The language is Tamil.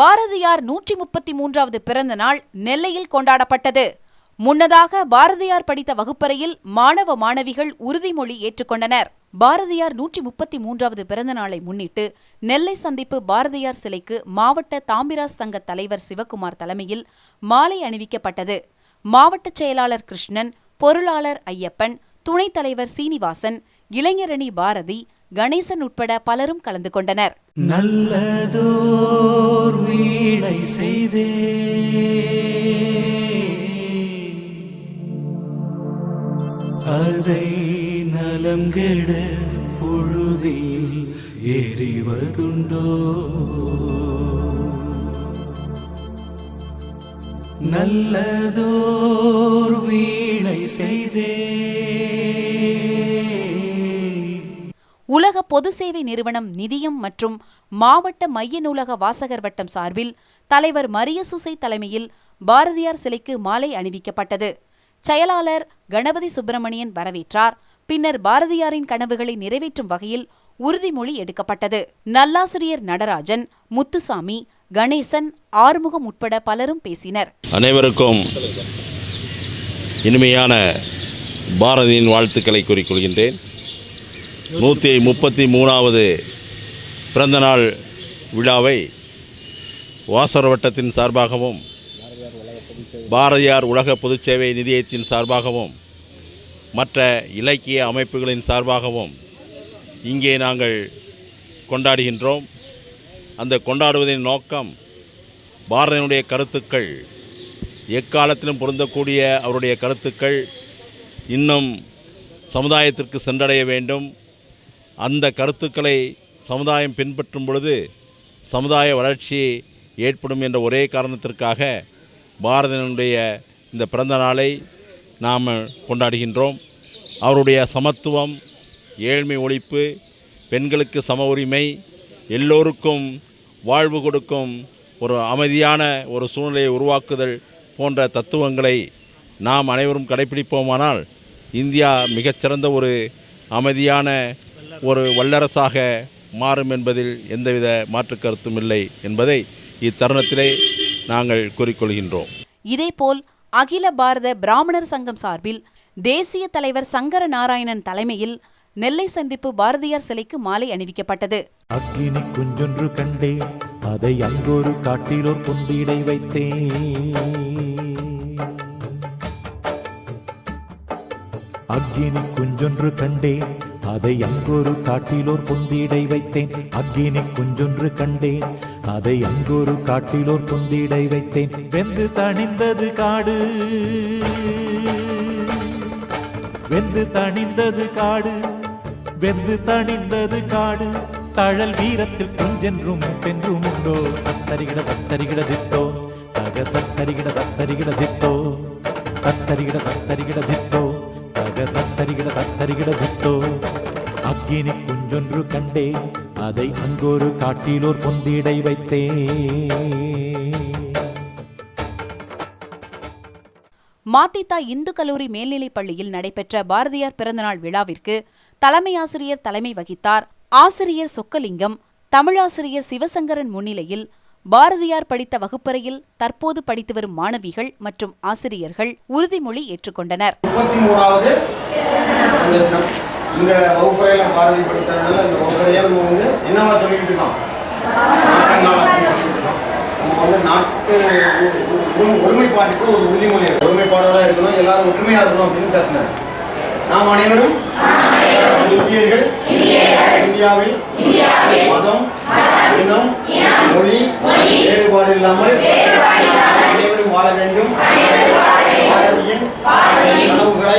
பாரதியார் நூற்றி முப்பத்தி மூன்றாவது பிறந்த நாள் நெல்லையில் கொண்டாடப்பட்டது. முன்னதாக பாரதியார் படித்த வகுப்பறையில் மாணவ மாணவிகள் உறுதிமொழி ஏற்றுக்கொண்டனர். பாரதியார் நூற்றி முப்பத்தி மூன்றாவது பிறந்த நாளை முன்னிட்டு நெல்லை சந்திப்பு பாரதியார் சிலைக்கு மாவட்ட தாம்பிராஸ் சங்க தலைவர் சிவக்குமார் தலைமையில் மாலை அணிவிக்கப்பட்டது. மாவட்ட செயலாளர் கிருஷ்ணன் பொருளாளர் ஐயப்பன் துணைத் தலைவர் சீனிவாசன் இளைஞரணி பாரதி கணேசன் உட்பட பலரும் கலந்து கொண்டனர். நல்லதோர் வீணை செய்தே. அதை நலங்கெட பொழுதில் எறிவதுண்டோ? நல்லதோர் வீணை செய்தே. உலக பொது சேவை நிறுவனம் நிதியம் மற்றும் மாவட்ட மைய நூலக வாசகர் வட்டம் சார்பில் தலைவர் மரியசுசை தலைமையில் பாரதியார் சிலைக்கு மாலை அணிவிக்கப்பட்டது. செயலாளர் கணபதி சுப்பிரமணியன் வரவேற்றார். பின்னர் பாரதியாரின் கனவுகளை நிறைவேற்றும் வகையில் உறுதிமொழி எடுக்கப்பட்டது. நல்லாசிரியர் நடராஜன் முத்துசாமி கணேசன் ஆறுமுகம் உட்பட பலரும் பேசினர். அனைவருக்கும் இனிமையான பாரதியின் வாழ்த்துக்களை கூறிக்கொள்கின்றேன் நூற்றி முப்பத்தி மூணாவது பிறந்தநாள் விழாவை வாசர் வட்டத்தின் சார்பாகவும் பாரதியார் உலக பொதுச்சேவை நிதியத்தின் சார்பாகவும் மற்ற இலக்கிய அமைப்புகளின் சார்பாகவும் இங்கே நாங்கள் கொண்டாடுகின்றோம். அந்த கொண்டாடுவதின் நோக்கம் பாரதியினுடைய கருத்துக்கள் எக்காலத்திலும் பொருந்தக்கூடிய அவருடைய கருத்துக்கள் இன்னும் சமுதாயத்திற்கு சென்றடைய வேண்டும். அந்த கருத்துக்களை சமுதாயம் பின்பற்றும் பொழுது சமுதாய வளர்ச்சி ஏற்படும் என்ற ஒரே காரணத்திற்காக பாரதியனுடைய இந்த பிறந்த நாளை நாம் கொண்டாடுகின்றோம். அவருடைய சமத்துவம் ஏழ்மை ஒழிப்பு பெண்களுக்கு சம உரிமை எல்லோருக்கும் வாழ்வு கொடுக்கும் ஒரு அமைதியான ஒரு சூழ்நிலையை உருவாக்குதல் போன்ற தத்துவங்களை நாம் அனைவரும் கடைபிடிப்போமானால் இந்தியா மிகச்சிறந்த ஒரு அமைதியான ஒரு வல்லரசாக மாறும் என்பதில் எந்தவித மாற்று கருத்தும் இல்லை என்பதை இத்தருணத்திலே நாங்கள் கூறிக்கொள்கின்றோம். இதேபோல் அகில பாரத பிராமணர் சங்கம் சார்பில் தேசிய தலைவர் சங்கர நாராயணன் தலைமையில் நெல்லை சந்திப்பு பாரதியார் சிலைக்கு மாலை அணிவிக்கப்பட்டது. அக்கினி குஞ்சொன்று கண்டேன் அதை அங்கொரு காட்டிலோர் பொந்திடை வைத்தேன். அக்கினி குஞ்சொன்று கண்டேன் அதை அங்கொரு காட்டிலோர் பொந்திடை வைத்தேன். அக்கினி குஞ்சொன்று கண்டேன். அதை அங்கொரு காட்டிலோர் பொந்திடை வைத்தேன். வெந்து தணிந்தது காடு. வெந்து தணிந்தது காடு. வெந்து தணிந்தது காடு. தழல் வீரத்தில் குஞ்சென்றும் பென்றும் உண்டோ? தத்தரிகிட தத்தரிகிட தித்தோ? தக தத்தரிகிட தத்தரிகிட தித்தோ? தத்தரிகிட தத்தரிகிட தித்தோ? தக தத்தரிகிட தத்தரிகிட தித்தோ? அக்கினி குஞ்சொன்று கண்டே அதை அங்கொரு காட்டிலோர் பொந்திடை வைத்தேன். மாத்தித்தா இந்து கல்லூரி மேல்நிலைப் பள்ளியில் நடைபெற்ற பாரதியார் பிறந்தநாள் விழாவிற்கு தலைமை ஆசிரியர் தலைமை வகித்தார் ஆசிரியர் சொக்கலிங்கம். தமிழாசிரியர் சிவசங்கரன் முன்னிலையில் பாரதியார் படித்த வகுப்பறையில் தற்போது படித்து வரும் மாணவிகள் மற்றும் ஆசிரியர்கள் உறுதிமொழி ஏற்றுக்கொண்டனர். இந்த வகுப்பறையில் பாரதி படித்ததுனால இந்த வகுப்பறையை நம்ம வந்து என்னவா சொல்லிட்டு இருக்கோம்? நாட்டின் நாள் அப்படின்னு சொல்லிட்டு நம்ம வந்து நாட்டு ஒரு- ஒருமைப்பாட்டுக்கு ஒரு உறுதிமொழி ஒருமைப்பாடலாக ஒருமைப்பாடோட இருக்கணும் எல்லாரும் ஒற்றுமையா இருக்கணும் அப்படின்னு பேசினார். நாம் அனைவரும் இந்தியர்கள். இந்தியாவில் மதம் இனம் மொழி வேறுபாடு இல்லாமல் அனைவரும் வாழ வேண்டும். பாரதியின் கனவுகளை